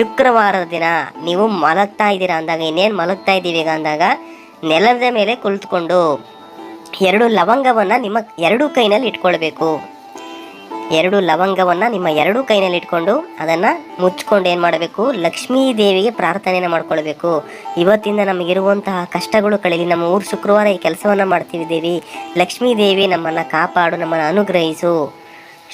ಶುಕ್ರವಾರದ ದಿನ. ನೀವು ಮಲಗ್ತಾ ಇದ್ದೀರಾ ಅಂದಾಗ, ಇನ್ನೇನು ಮಲಗ್ತಾ ಇದ್ದೀವಿ ಅಂದಾಗ, ನೆಲದ ಮೇಲೆ ಕುಳಿತುಕೊಂಡು ಎರಡು ಲವಂಗವನ್ನು ನಿಮ್ಮ ಎರಡು ಕೈನಲ್ಲಿ ಇಟ್ಕೊಳ್ಬೇಕು. ಎರಡು ಲವಂಗವನ್ನು ನಿಮ್ಮ ಎರಡು ಕೈನಲ್ಲಿ ಇಟ್ಕೊಂಡು ಅದನ್ನು ಮುಚ್ಕೊಂಡು ಏನು ಮಾಡಬೇಕು? ಲಕ್ಷ್ಮೀ ದೇವಿಗೆ ಪ್ರಾರ್ಥನೆಯನ್ನು ಮಾಡ್ಕೊಳ್ಬೇಕು. ಇವತ್ತಿಂದ ನಮಗಿರುವಂತಹ ಕಷ್ಟಗಳು ಕಳೀಲಿ. ನಮ್ಮ ಊರು ಶುಕ್ರವಾರ ಈ ಕೆಲಸವನ್ನು ಮಾಡ್ತೀವಿ ದೇವಿ. ಲಕ್ಷ್ಮೀ ದೇವಿ ನಮ್ಮನ್ನು ಕಾಪಾಡು, ನಮ್ಮನ್ನು ಅನುಗ್ರಹಿಸು.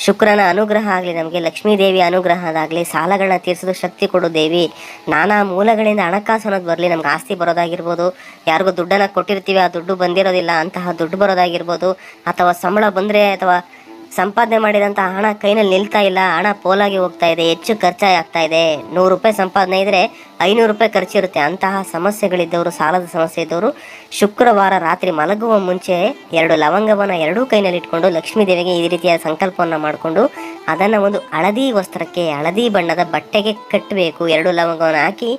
ಶುಕ್ರನ ಅನುಗ್ರಹ ಆಗಲಿ, ನಮಗೆ ಲಕ್ಷ್ಮೀ ದೇವಿ ಅನುಗ್ರಹದಾಗಲಿ ಸಾಲಗಳನ್ನ ತೀರಿಸೋದು ಶಕ್ತಿ ಕೊಡು ದೇವಿ. ನಾನಾ ಮೂಲಗಳಿಂದ ಹಣಕಾಸು ಅನ್ನೋದು ಬರಲಿ, ನಮ್ಗೆ ಆಸ್ತಿ ಬರೋದಾಗಿರ್ಬೋದು. ಯಾರಿಗೂ ದುಡ್ಡನ್ನು ಕೊಟ್ಟಿರ್ತೀವಿ, ಆ ದುಡ್ಡು ಬಂದಿರೋದಿಲ್ಲ, ಅಂತಹ ದುಡ್ಡು ಬರೋದಾಗಿರ್ಬೋದು. ಅಥವಾ ಸಂಬಳ ಬಂದರೆ ಅಥವಾ ಸಂಪಾದನೆ ಮಾಡಿದಂಥ ಹಣ ಕೈನಲ್ಲಿ ನಿಲ್ತಾ ಇಲ್ಲ. ಹಣ ಪೋಲಾಗಿ ಹೋಗ್ತಾ ಇದೆ. ಹೆಚ್ಚು ಖರ್ಚಾಗ್ತಾ ಇದೆ. ನೂರು ರೂಪಾಯಿ ಸಂಪಾದನೆ ಇದ್ದರೆ ಐನೂರು ರೂಪಾಯಿ ಖರ್ಚಿರುತ್ತೆ. ಅಂತಹ ಸಮಸ್ಯೆಗಳಿದ್ದವರು, ಸಾಲದ ಸಮಸ್ಯೆ ಇದ್ದವರು ಶುಕ್ರವಾರ ರಾತ್ರಿ ಮಲಗುವ ಮುಂಚೆ ಎರಡು ಲವಂಗವನ್ನು ಎರಡೂ ಕೈನಲ್ಲಿ ಇಟ್ಕೊಂಡು ಲಕ್ಷ್ಮೀ ದೇವಿಗೆ ಈ ರೀತಿಯ ಸಂಕಲ್ಪವನ್ನು ಮಾಡಿಕೊಂಡು ಅದನ್ನು ಒಂದು ಹಳದಿ ವಸ್ತ್ರಕ್ಕೆ, ಹಳದಿ ಬಣ್ಣದ ಬಟ್ಟೆಗೆ ಕಟ್ಟಬೇಕು. ಎರಡು ಲವಂಗವನ್ನು ಹಾಕಿ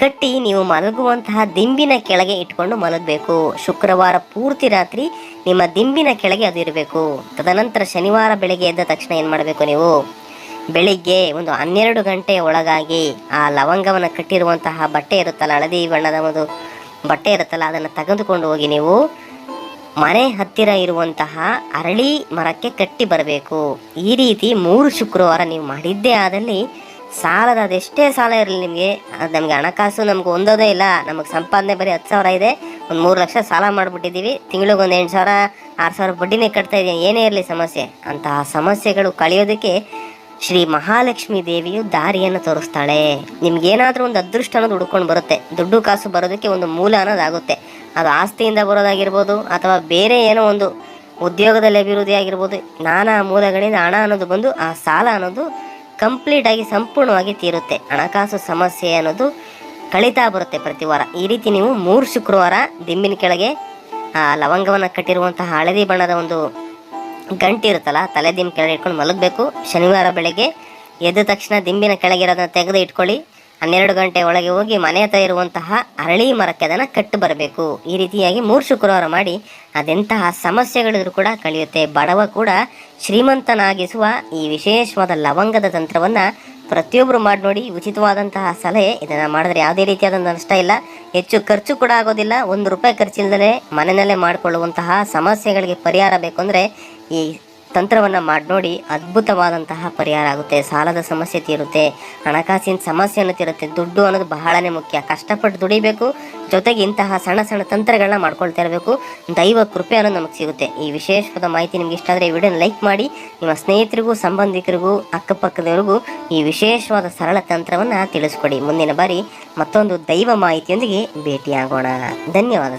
ಕಟ್ಟಿ ನೀವು ಮಲಗುವಂತಹ ದಿಂಬಿನ ಕೆಳಗೆ ಇಟ್ಕೊಂಡು ಮಲಗಬೇಕು. ಶುಕ್ರವಾರ ಪೂರ್ತಿ ರಾತ್ರಿ ನಿಮ್ಮ ದಿಂಬಿನ ಕೆಳಗೆ ಅದು ಇರಬೇಕು. ತದನಂತರ ಶನಿವಾರ ಬೆಳಗ್ಗೆ ಎದ್ದ ತಕ್ಷಣ ಏನು ಮಾಡಬೇಕು ನೀವು? ಬೆಳಿಗ್ಗೆ ಒಂದು ಹನ್ನೆರಡು ಗಂಟೆಯ ಒಳಗಾಗಿ ಆ ಲವಂಗವನ್ನು ಕಟ್ಟಿರುವಂತಹ ಬಟ್ಟೆ ಇರುತ್ತಲ್ಲ, ಹಳದಿ ಬಣ್ಣದ ಒಂದು ಬಟ್ಟೆ ಇರುತ್ತಲ್ಲ, ಅದನ್ನು ತೆಗೆದುಕೊಂಡು ಹೋಗಿ ನೀವು ಮನೆ ಹತ್ತಿರ ಇರುವಂತಹ ಅರಳಿ ಮರಕ್ಕೆ ಕಟ್ಟಿ ಬರಬೇಕು. ಈ ರೀತಿ ಮೂರು ಶುಕ್ರವಾರ ನೀವು ಮಾಡಿದ್ದೇ ಆದಲ್ಲಿ ಸಾಲದ ಅದೆಷ್ಟೇ ಸಾಲ ಇರಲಿ ನಿಮಗೆ, ಅದು ನಮಗೆ ಹಣಕಾಸು ನಮ್ಗೆ ಒಂದೋದೇ ಇಲ್ಲ. ನಮಗೆ ಸಂಪಾದನೆ ಬರೀ ಹತ್ತು ಸಾವಿರ ಇದೆ. ಒಂದು ಮೂರು ಲಕ್ಷ ಸಾಲ ಮಾಡಿಬಿಟ್ಟಿದ್ದೀವಿ. ತಿಂಗಳಿಗೆ ಒಂದು ಎಂಟು ಸಾವಿರ, ಆರು ಸಾವಿರ ಬಡ್ಡಿನೇ ಕಟ್ತಾ ಇದೆಯಾ. ಏನೇ ಇರಲಿ ಸಮಸ್ಯೆ. ಅಂತಹ ಸಮಸ್ಯೆಗಳು ಕಳೆಯೋದಕ್ಕೆ ಶ್ರೀ ಮಹಾಲಕ್ಷ್ಮಿ ದೇವಿಯು ದಾರಿಯನ್ನು ತೋರಿಸ್ತಾಳೆ. ನಿಮ್ಗೇನಾದರೂ ಒಂದು ಅದೃಷ್ಟ ಅನ್ನೋದು ಹುಡ್ಕೊಂಡು ಬರುತ್ತೆ. ದುಡ್ಡು ಕಾಸು ಬರೋದಕ್ಕೆ ಒಂದು ಮೂಲ ಅನ್ನೋದಾಗುತ್ತೆ ಅದು ಆಸ್ತಿಯಿಂದ ಬರೋದಾಗಿರ್ಬೋದು ಅಥವಾ ಬೇರೆ ಏನೋ ಒಂದು ಉದ್ಯೋಗದಲ್ಲಿ ಅಭಿವೃದ್ಧಿ ಆಗಿರ್ಬೋದು. ನಾನಾ ಮೂಲಗಳಿಂದ ಹಣ ಅನ್ನೋದು ಬಂದು, ಆ ಸಾಲ ಅನ್ನೋದು ಕಂಪ್ಲೀಟ್ ಆಗಿ ಸಂಪೂರ್ಣವಾಗಿ ತೀರುತ್ತೆ. ಹಣಕಾಸು ಸಮಸ್ಯೆ ಅನ್ನೋದು ಕಳೀತಾ ಬರುತ್ತೆ ಪ್ರತಿ ವಾರ. ಈ ರೀತಿ ನೀವು ಮೂರು ಶುಕ್ರವಾರ ದಿಂಬಿನ ಕೆಳಗೆ ಲವಂಗವನ್ನು ಕಟ್ಟಿರುವಂತಹ ಹಳದಿ ಬಣ್ಣದ ಒಂದು ಗಂಟಿ ಇರುತ್ತಲ್ಲ, ತಲೆ ದಿಂಬು ಕೆಳಗೆ ಇಟ್ಕೊಂಡು ಮಲಗಬೇಕು. ಶನಿವಾರ ಬೆಳಗ್ಗೆ ಎದ್ದ ತಕ್ಷಣ ದಿಂಬಿನ ಕೆಳಗಿರೋದನ್ನ ತೆಗೆದು ಇಟ್ಕೊಳ್ಳಿ. ಹನ್ನೆರಡು ಗಂಟೆ ಒಳಗೆ ಹೋಗಿ ಮನೆ ಹತ್ರ ಇರುವಂತಹ ಅರಳಿ ಮರಕ್ಕೆ ಅದನ್ನು ಕಟ್ಟು ಬರಬೇಕು. ಈ ರೀತಿಯಾಗಿ ಮೂರು ಶುಕ್ರವಾರ ಮಾಡಿ ಅದೆಂತಹ ಸಮಸ್ಯೆಗಳಿದ್ರು ಕೂಡ ಕಳೆಯುತ್ತೆ. ಬಡವ ಕೂಡ ಶ್ರೀಮಂತನಾಗಿಸುವ ಈ ವಿಶೇಷವಾದ ಲವಂಗದ ತಂತ್ರವನ್ನು ಪ್ರತಿಯೊಬ್ಬರು ಮಾಡಿ ನೋಡಿ ಉಚಿತವಾದಂತಹ ಸಲಹೆ. ಇದನ್ನು ಮಾಡಿದ್ರೆ ಯಾವುದೇ ರೀತಿಯಾದಂಥ ನಷ್ಟ ಇಲ್ಲ. ಹೆಚ್ಚು ಖರ್ಚು ಕೂಡ ಆಗೋದಿಲ್ಲ. ಒಂದು ರೂಪಾಯಿ ಖರ್ಚಿಲ್ಲದೆ ಮನೆಯಲ್ಲೇ ಮಾಡಿಕೊಳ್ಳುವಂತಹ ಸಮಸ್ಯೆಗಳಿಗೆ ಪರಿಹಾರ ಬೇಕು ಅಂದರೆ ಈ ತಂತ್ರವನ್ನು ಮಾಡಿ ನೋಡಿ ಅದ್ಭುತವಾದಂತಹ ಪರಿಹಾರ ಆಗುತ್ತೆ. ಸಾಲದ ಸಮಸ್ಯೆ ತೀರುತ್ತೆ, ಹಣಕಾಸಿನ ಸಮಸ್ಯೆಯನ್ನು ತೀರುತ್ತೆ, ದುಡ್ಡು ಅನ್ನೋದು ಬಹಳನೇ ಮುಖ್ಯ. ಕಷ್ಟಪಟ್ಟು ದುಡಿಬೇಕು, ಜೊತೆಗೆ ಇಂತಹ ಸಣ್ಣ ಸಣ್ಣ ತಂತ್ರಗಳನ್ನ ಮಾಡ್ಕೊಳ್ತಾ ಇರಬೇಕು. ದೈವ ಕೃಪೆ ಅನ್ನೋದು ನಮಗೆ ಸಿಗುತ್ತೆ. ಈ ವಿಶೇಷವಾದ ಮಾಹಿತಿ ನಿಮ್ಗೆ ಇಷ್ಟ ಆದರೆ ವಿಡಿಯೋನ ಲೈಕ್ ಮಾಡಿ, ನಿಮ್ಮ ಸ್ನೇಹಿತರಿಗೂ, ಸಂಬಂಧಿಕರಿಗೂ, ಅಕ್ಕಪಕ್ಕದವರಿಗೂ ಈ ವಿಶೇಷವಾದ ಸರಳ ತಂತ್ರವನ್ನು ತಿಳಿಸ್ಕೊಡಿ. ಮುಂದಿನ ಬಾರಿ ಮತ್ತೊಂದು ದೈವ ಮಾಹಿತಿಯೊಂದಿಗೆ ಭೇಟಿಯಾಗೋಣ. ಧನ್ಯವಾದ